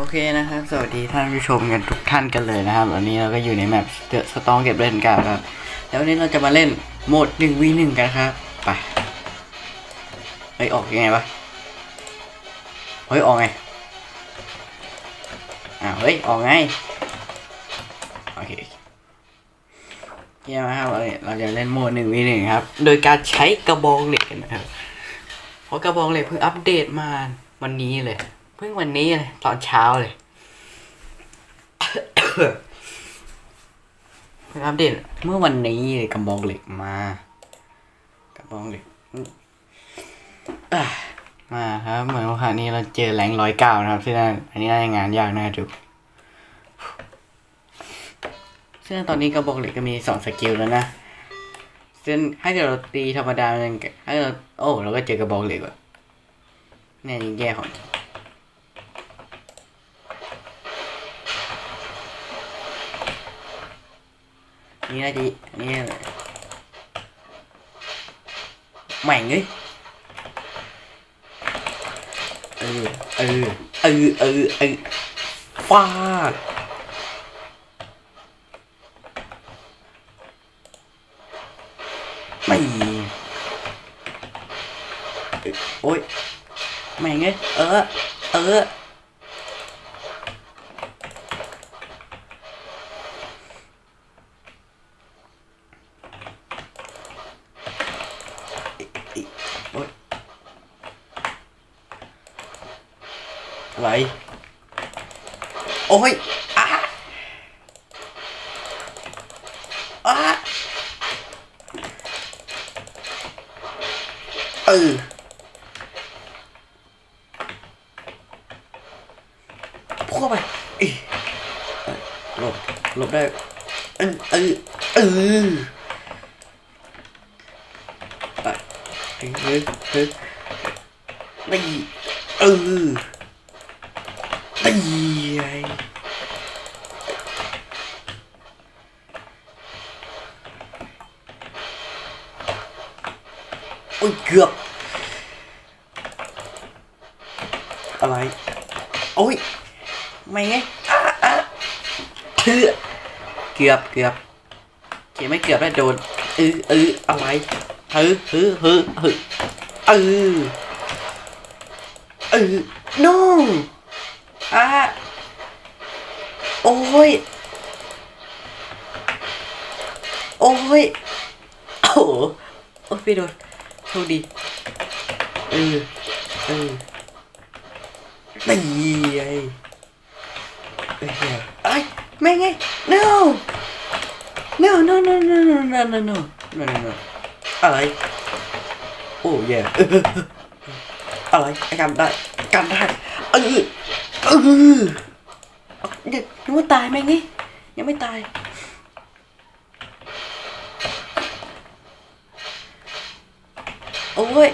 โอเคนะครับ สวัสดีท่านผู้ชมกันทุกท่านกันเลยนะครับวันนี้เราก็อยู่ในแมปเดอะสตองเก็บเล่นกันครับ แล้ววันนี้เราจะมาเล่นโหมดหนึ่งวีหนึ่งกันครับ ไป เฮ้ยออกยังไงวะ เฮ้ยออกไง อ้าวเฮ้ยออกไง โอเคเยี่ยมากครับเราจะเล่นโหมดหนึ่งวีหนึ่งครับ โดยการใช้กระบองเหล็กนะครับ เพราะกระบองเหล็กเพิ่งอัปเดตมาวันนี้เลย เพิ่งวันนี้เลยตอนเช้าเลยพิ่งอัปเดตเมื่อวันนี้เลยกระบองเหล็กมากระบองเหล็กมาครับเหมือนว่านี้เราเจอแรงร้อยเก้านะครับที่นั่นอันนี้น่าจะงานยากน่าดูซึ่งตอนนี้กระบอกเหล็กก็มีสองสกิลแล้วนะซึ่งให้เราตีธรรมดามันให้เราโอ้เราก็เจอกระบอกเหล็กว่ะเนี่ยยิงแย่ของ nghe đi, nghe này. mảnh ấy. Ừ ừ ừ ừ ừ. Fuck. Mày. Ôi, mày nghe. Ờ ờ. อะไร โอ้ยอะอะเออพุ่งเข้าไปหลบหลบได้เออเออเอออะเฮ้ยเฮ้ยเฮ้ยนี่เออ อ้ยเกือบ อะไรโอ้ยไม่ไงเกือบเกือบเกือบเกไม่เกือบแล้วโดนเออเอออะไรฮึฮึฮึฮึเออเออ no อะโอ้ย โอ้ย โอ้โหโอ้ยพี่โดนโชคดีเออเออไม่ไงเอ้ยไอ้ยแม่ไง no no no no no no no no no no no no อะไร โอ้ยอะไรกันได้กันได้เออ เออเด็กยังไม่ตายไหมงี้ยังไม่ตาย โอ้ย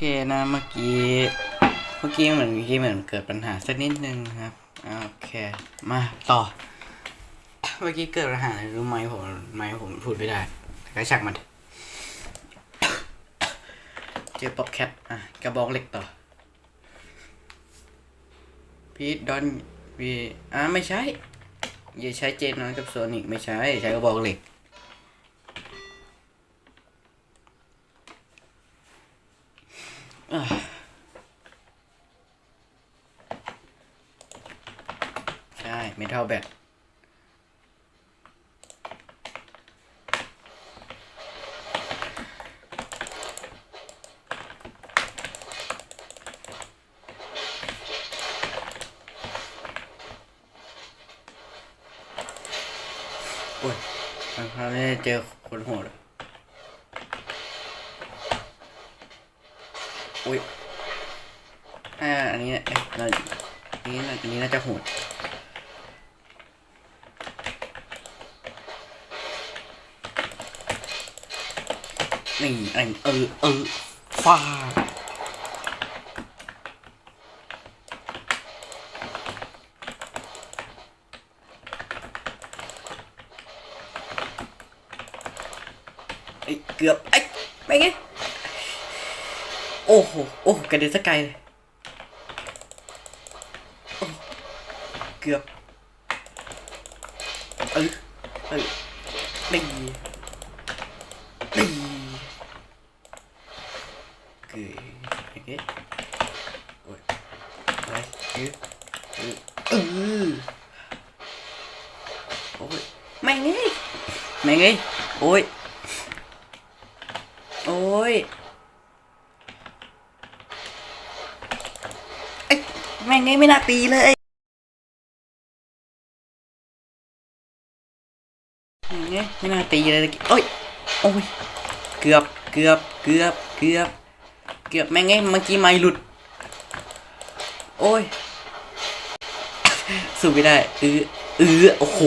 โอเคนะเมื่อกี้เมื่อกี้เหมือนเมื่อกี้เหมือนเกิดปัญหาสักนิดนึงครับโอเคมาต่อ เมื่อกี้เกิดปัญหาอะไรรู้ไหมผมไม่ผมพูดไม่ได้แต่ก็ช่างมันเจอป๊อปแคทอะกระบอกเหล็กต่อพีทดอนวีอะไม่ใช่อย่าใช้เจนนอนกับโซนิกไม่ใช่ใช้กระบอกเหล็ก อะ ใช่เมทัลแบตโอ้ยมันทำให้เจอคนโหด อ่า อันนี้เนี่ยเอ๊ะเราอันนี้น่าอันนี้น่าจะโหดนี่อันเออเออฟาเกือบไอ้ไม่ไง โอ้โห โอ้โหกระเด็นสกไกลเลย เกือบเออเออดีดีเกยโอเคโอ้ยอะไรเออเออเออโอ้ยแม่งไงแม่งไงโอ้ยโอ้ยเอ้ยแม่งไงไม่น่าตีเลย ไม่น่าตีเลยตะกี้โอ้ยโอ้ยเกือบเกือบเกือบเกือบเกือบแม่งไงเมื่อกี้ไม่หลุด โอ้ยสู้ไม่ได้เออเออโอ้โห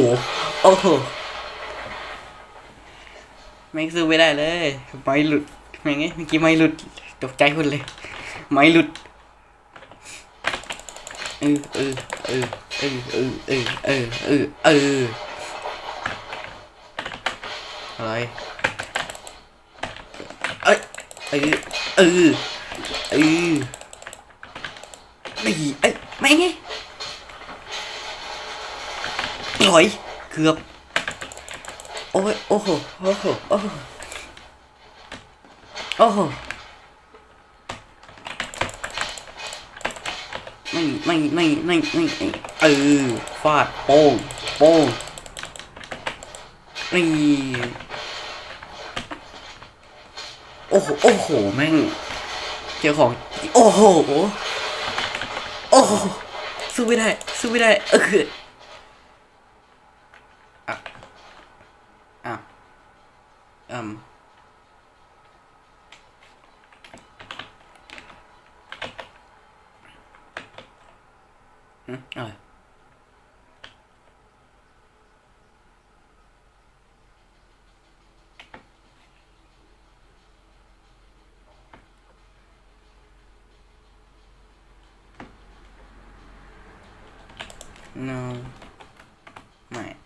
โอ้โหแม่งสู้ไม่ได้เลยไม่หลุดแม่งไงเมื่อกี้ไม่หลุดตกใจคุณเลย ไม่หลุดเออเออเออเออเออเออเออเออ อะไรเอ้ยเออเออเออนี่เอ้ยไม่ไงถอยเกือบโอ้ยโอ้โหโอ้โหโอ้โหโอ้โหไม่ไม่ไม่ไม่ไม่ไม่เออฟาดโป้งโป้งนี่ โอ้โห โอ้โห แม่ง เจอของ โอ้โห โอ้โห สู้ไม่ได้ สู้ไม่ได้ เออ No. Right.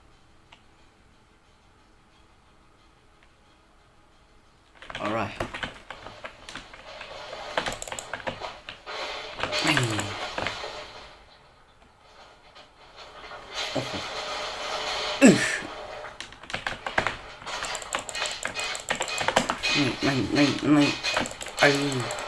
Alright. Hmm. Wait, wait, wait, wait. Are you...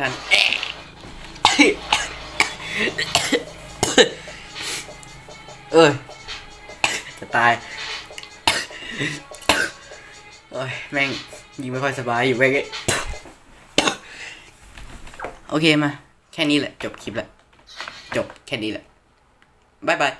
ทัน เอ้ย จะตายโอ้ย แม่งยิงไม่ค่อยสบายอยู่แม่งเอ้ยโอเคมา แค่นี้แหละ จบคลิปแหละ จบแค่นี้แหละบายบาย